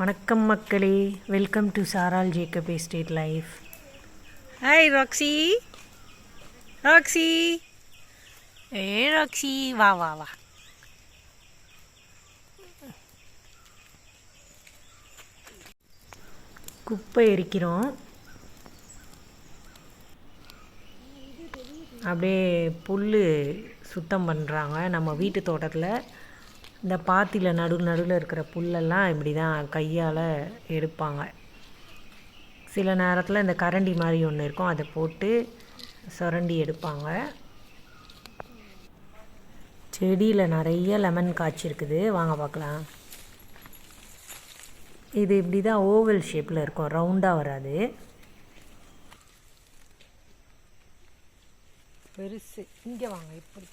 வணக்கம் மக்களே. Welcome to சாரால் Jacob estate life hi Roxy Roxy ஏ ராக்ஸி வா வா வா குப்பை எரிக்கிறோம். அப்படியே புல் சுத்தம் பண்ணுறாங்க நம்ம வீட்டு தோட்டத்தில். இந்த பாத்தியில் நடு நடுவில் இருக்கிற புல்லெல்லாம் இப்படி தான் கையால் எடுப்பாங்க. சில நேரத்தில் இந்த கரண்டி மாதிரி ஒன்று இருக்கும். அதை போட்டு சுரண்டி எடுப்பாங்க. செடியில் நிறைய லெமன் காய்ச்சிருக்குது வாங்க பார்க்கலாம். இது இப்படி தான் ஓவல் ஷேப்பில் இருக்கும். ரவுண்டாக வராது. பெருசு. இங்கே வாங்க இப்படி.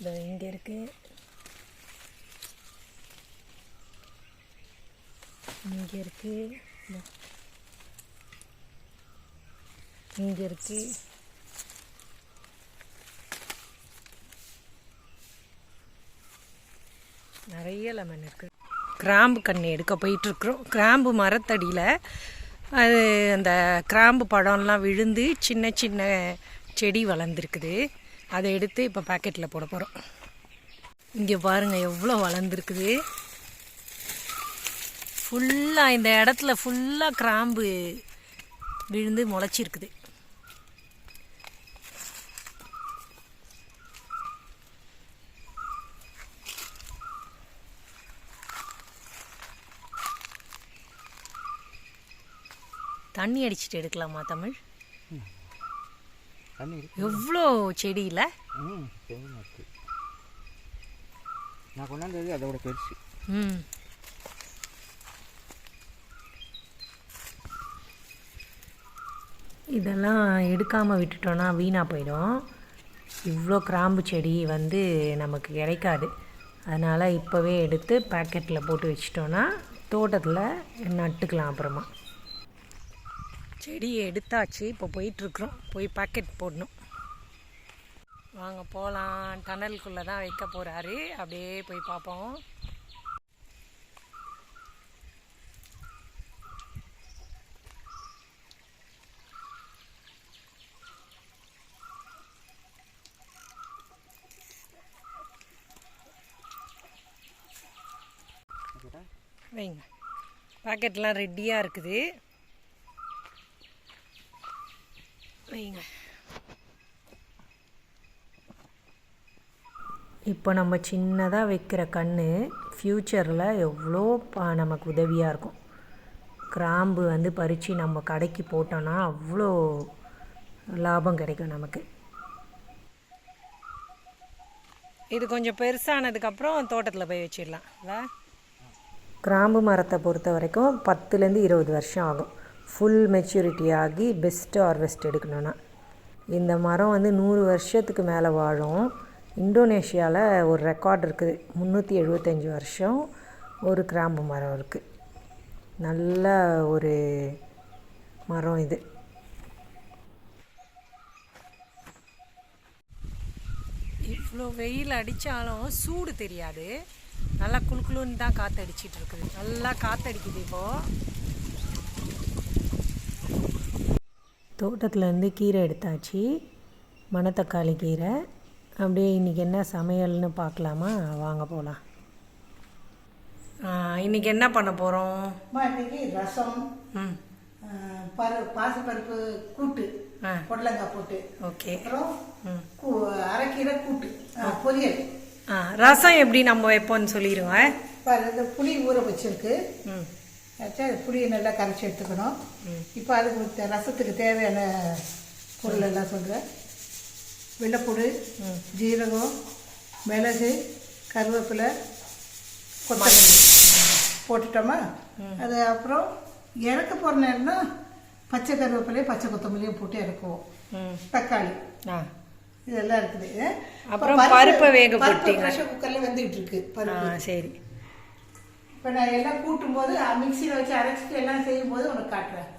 இதோ இங்கே இருக்கு. இங்கே இருக்கு. இங்கே இருக்கு. நிறைய லெமன் இருக்கு. கிராம்பு கண்ணி எடுக்க போயிட்டுருக்குறோம் கிராம்பு மரத்தடியில் அது அந்த கிராம்பு பழம்லாம் விழுந்து சின்ன சின்ன செடி வளர்ந்துருக்குது. அதை எடுத்து இப்போ பாக்கெட்டில் போட போகிறோம் இங்கே பாருங்கள் எவ்வளோ வளர்ந்துருக்குது. ஃபுல்லாக இந்த இடத்துல ஃபுல்லாக கிராம்பு விழுந்து முளைச்சிருக்குது. தண்ணி அடிச்சிட்டு எடுக்கலாமா தமிழ்? எவ்வளோ செடியில்? ம் நான் கொண்டாந்தது அதோட பெருசு. ம். இதெல்லாம் எடுக்காமல் விட்டுட்டோன்னா வீணாக போயிடும். இவ்வளோ கிராம்பு செடி வந்து நமக்கு கிடைக்காது. அதனால் இப்போவே எடுத்து பேக்கெட்டில் போட்டு வச்சிட்டோன்னா தோட்டத்தில் நட்டுக்கலாம் அப்புறமா. செடியை எடுத்தாச்சு. இப்போ போயிட்டுருக்குறோம். போய் பாக்கெட் போடணும். வாங்க போகலாம் டனலுக்குள்ளே தான் வைக்க போகிறாரு அப்படியே போய் பார்ப்போம். வைங்க. பாக்கெட்லாம் ரெடியாக இருக்குது. வைங்க இப்போ நம்ம சின்னதாக வைக்கிற கன்று ஃப்யூச்சரில் எவ்வளோ ப- நமக்கு உதவியாக இருக்கும். கிராம்பு வந்து பறித்து நம்ம கடைக்கு போட்டோன்னா அவ்வளோ லாபம் கிடைக்கும் நமக்கு. இது கொஞ்சம் பெருசானதுக்கப்புறம் தோட்டத்தில் போய் வச்சிடலாம். கிராம்பு மரத்தை பொறுத்த வரைக்கும் பத்துலேருந்து இருபது வருஷம் ஆகும். ஃபுல் மெச்சூரிட்டி ஆகி பெஸ்ட்டு ஹார்வெஸ்ட் எடுக்கணும்னா. இந்த மரம் வந்து நூறு வருஷத்துக்கு மேலே வாழும். இந்தோனேஷியாவில் ஒரு ரெக்கார்ட் இருக்குது. முந்நூற்றி எழுபத்தஞ்சி வருஷம் ஒரு கிராம்பு மரம் இருக்குது நல்ல ஒரு மரம் இது. இவ்வளோ வெயில் அடித்தாலும் சூடு தெரியாது. நல்லா குழுக்குழுன்னு தான் காற்று அடிச்சிட்ருக்குது நல்லா காற்றடிக்குது இப்போது தோட்டத்துலேருந்து கீரை எடுத்தாச்சு மணத்தக்காளி கீரை. அப்படியே இன்றைக்கி என்ன சமையல்னு பார்க்கலாமா? வாங்க போகலாம் இன்றைக்கி என்ன பண்ண போகிறோம் அம்மா இன்னைக்கு ரசம் பரு பாசிப்பருப்பு கூட்டு பொடலங்காய் போட்டு. ஓகே. அப்புறம் அரைக்கீரை கூட்டு பொரியல். ரசம் எப்படி நம்ம வைப்போம்னு சொல்லிடுங்க இந்த புளி ஊற வச்சிருக்கு. ம். வச்சா புளியை நல்லா கரைச்சி எடுத்துக்கணும். இப்போ அதுக்கு ரசத்துக்கு தேவையான பொருள் எல்லாம் சொல்கிறேன் வெள்ளைப்பூடு. ஜீரகம் மிளகு கருவேப்பிலை கொத்தமல்லி போட்டுட்டோமா? அது அப்புறம் இறக்க போகிற நேரம்னா பச்சை கருவேப்பிலையும் பச்சை கொத்தமல்லியும் போட்டு இறக்குவோம். தக்காளி. ஆ. இதெல்லாம் இருக்குது. அப்புறம் பருப்பை வேக போட்டீங்க. ப்ரெஷர் குக்கரில் வெந்துகிட்டு இருக்கு பருப்பு. சரி. இப்போ நான் எல்லாம் கூட்டும் போது மிக்சியில் வச்சு அரைச்சிட்டு எல்லாம் செய்யும் போது உனக்கு காட்டுறேன்.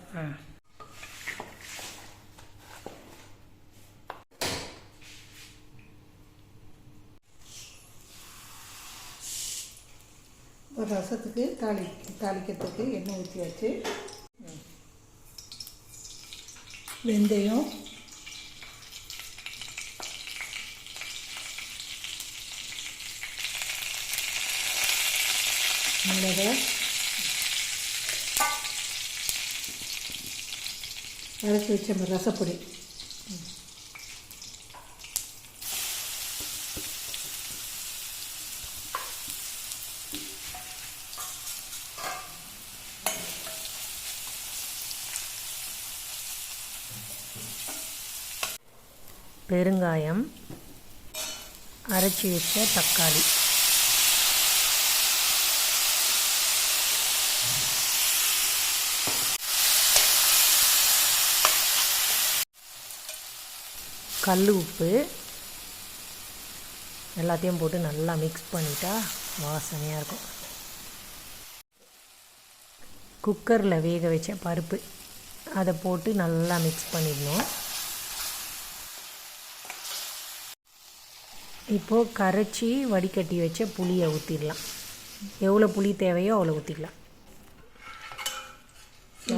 ஒரு ரசத்துக்கு தாளி தாளிக்கிறதுக்கு எண்ணெய் ஊற்றி வச்சு வெந்தயம் அரைச்சி வச்ச ரசப்பொடி. பெருங்காயம் அரைச்சி வச்ச தக்காளி. கல் உப்பு. எல்லாத்தையும் போட்டு நல்லா மிக்ஸ் பண்ணிட்டா வாசனையாக இருக்கும். குக்கரில் வேக வச்ச பருப்பு அதை போட்டு நல்லா மிக்ஸ் பண்ணிடணும். இப்போது கரைச்சி வடிகட்டி வச்ச புளியை ஊற்றிடலாம் எவ்வளோ புளி தேவையோ அவ்வளோ ஊற்றிக்கலாம்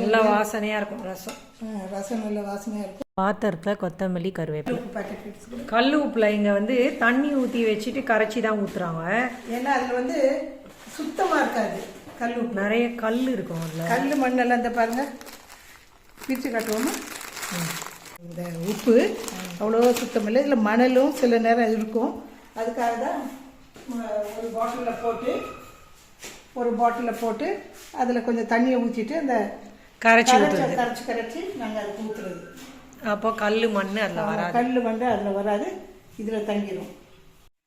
நல்லா வாசனையாக இருக்கும் ரசம். ரசம் நல்ல வாசனையாக இருக்கும். பாத்திரத்தில் கொத்தமல்லி கருவேப்பிலை. கல் உப்பில் இங்கே வந்து தண்ணி ஊற்றி வச்சுட்டு கரைச்சி தான் ஊற்றுறாங்க ஏன்னா அதில் வந்து சுத்தமாக இருக்காது கல் உப்பு. நிறைய கல் இருக்கும் அதில். கல் மண்ணெல்லாம் இந்த பாருங்க. பிரித்து காட்டுவோமா? இந்த உப்பு அவ்வளோ சுத்தம் இல்லை. இதில் மணலும் சில நேரம் இருக்கும். அதுக்காக தான் ஒரு பாட்டிலில் போட்டு ஒரு பாட்டிலில் போட்டு அதில் கொஞ்சம் தண்ணியை ஊற்றிட்டு அந்த கரைச்சி கரைச்சி கரைச்சி நாங்கள் அதுக்கு ஊற்றுறது அப்போ கல் மண் அதில் வராது. கல் வந்து அதில் வராது. இதில் தங்கிடும்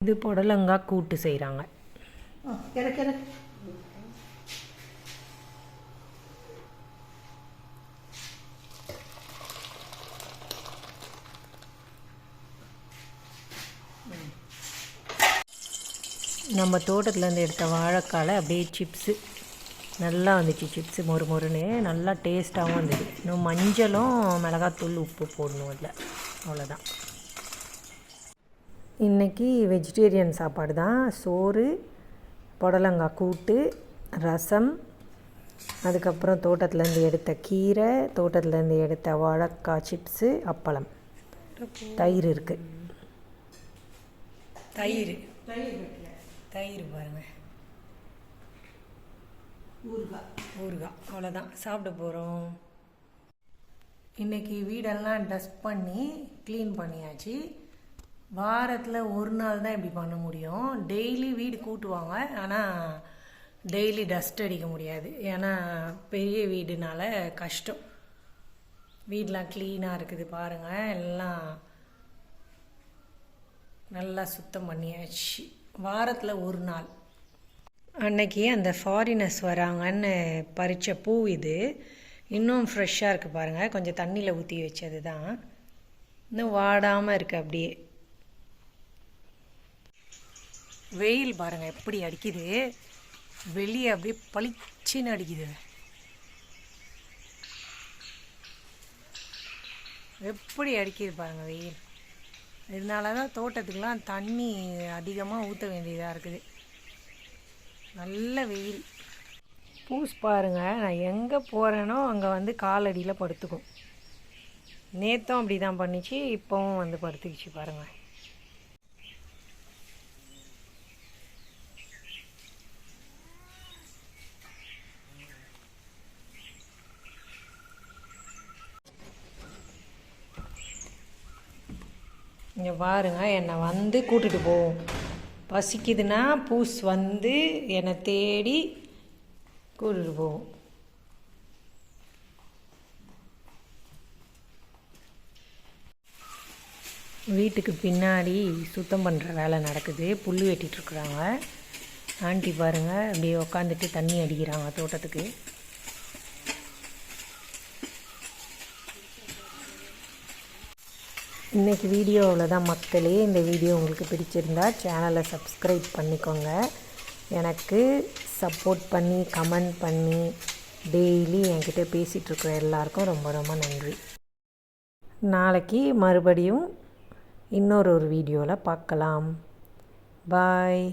இது புடலங்காய் கூட்டு செய்கிறாங்க எனக்கு எனக்கு நம்ம தோட்டத்துலேருந்து எடுத்த வாழைக்காலை அப்படியே சிப்ஸு நல்லா வந்துச்சு சிப்ஸு மொறு மொறுன்னு. நல்லா டேஸ்ட்டாகவும் இருந்தது இன்னும் மஞ்சளும் மிளகாத்தூள் உப்பு போடணும் அதில். அவ்வளோதான். இன்றைக்கி வெஜிடேரியன் சாப்பாடு தான். சோறு புடலங்காய் கூட்டு ரசம் அதுக்கப்புறம் தோட்டத்துலேருந்து எடுத்த கீரை தோட்டத்துலேருந்து எடுத்த வாழைக்காய் சிப்ஸு அப்பளம். தயிர் இருக்குது தயிர். தயிர் பாருங்கள் ஊறுகாய். ஊறுகாய் அவ்வளோதான் சாப்பிட போகிறோம் இன்றைக்கி வீடெல்லாம் டஸ்ட் பண்ணி க்ளீன் பண்ணியாச்சு. வாரத்தில் ஒரு நாள் தான் இப்படி பண்ண முடியும். டெய்லி வீடு கூட்டுவாங்க. ஆனால் டெய்லி டஸ்ட் அடிக்க முடியாது. ஏன்னா பெரிய வீடுனால கஷ்டம். வீடெலாம் க்ளீனாக இருக்குது பாருங்கள் எல்லாம் நல்லா சுத்தம் பண்ணியாச்சு. வாரத்தில் ஒரு நாள். அன்னைக்கு அந்த ஃபாரினர்ஸ் வராங்கன்னு பறித்த பூ இது. இன்னும் ஃப்ரெஷ்ஷாக இருக்குது பாருங்கள் கொஞ்சம் தண்ணியில் ஊற்றி வச்சது தான் இன்னும் வாடாமல் இருக்குது அப்படியே. வெயில் பாருங்கள் எப்படி அடிக்குது. வெளியே அப்படியே பளிச்சுன்னு அடிக்குது. எப்படி அடிக்குது பாருங்கள் வெயில். இதனால தான் தோட்டத்துக்கெலாம் தண்ணி அதிகமாக ஊற்ற வேண்டியதாக இருக்குது. நல்ல வெயில். பூஸ் பாருங்க நான் எங்கே போகிறேனோ அங்கே வந்து காலடியில் படுத்துக்கும். நேற்றும் அப்படி தான் பண்ணிச்சு இப்போவும் வந்து படுத்துக்கிச்சு பாருங்கள் இங்கே பாருங்கள் என்னை வந்து கூட்டிகிட்டு போகும். பசிக்குதுன்னா பூஸ் வந்து என்னை தேடி கூட்டிகிட்டு போகும் வீட்டுக்கு பின்னாடி சுத்தம் பண்ணுற வேலை நடக்குது. புல் வெட்டிகிட்ருக்குறாங்க ஆண்டி பாருங்கள் அப்படியே உக்காந்துட்டு தண்ணி அடிக்கிறாங்க தோட்டத்துக்கு. இன்றைக்கி வீடியோவில் தான் மக்களே இந்த வீடியோ உங்களுக்கு பிடிச்சிருந்தா சேனலை சப்ஸ்கிரைப் பண்ணிக்கோங்க. எனக்கு சப்போர்ட் பண்ணி கமெண்ட் பண்ணி டெய்லி என்கிட்ட பேசிகிட்ருக்குற எல்லாருக்கும் ரொம்ப ரொம்ப நன்றி. நாளைக்கு மறுபடியும் இன்னொரு ஒரு வீடியோவில் பார்க்கலாம். பாய்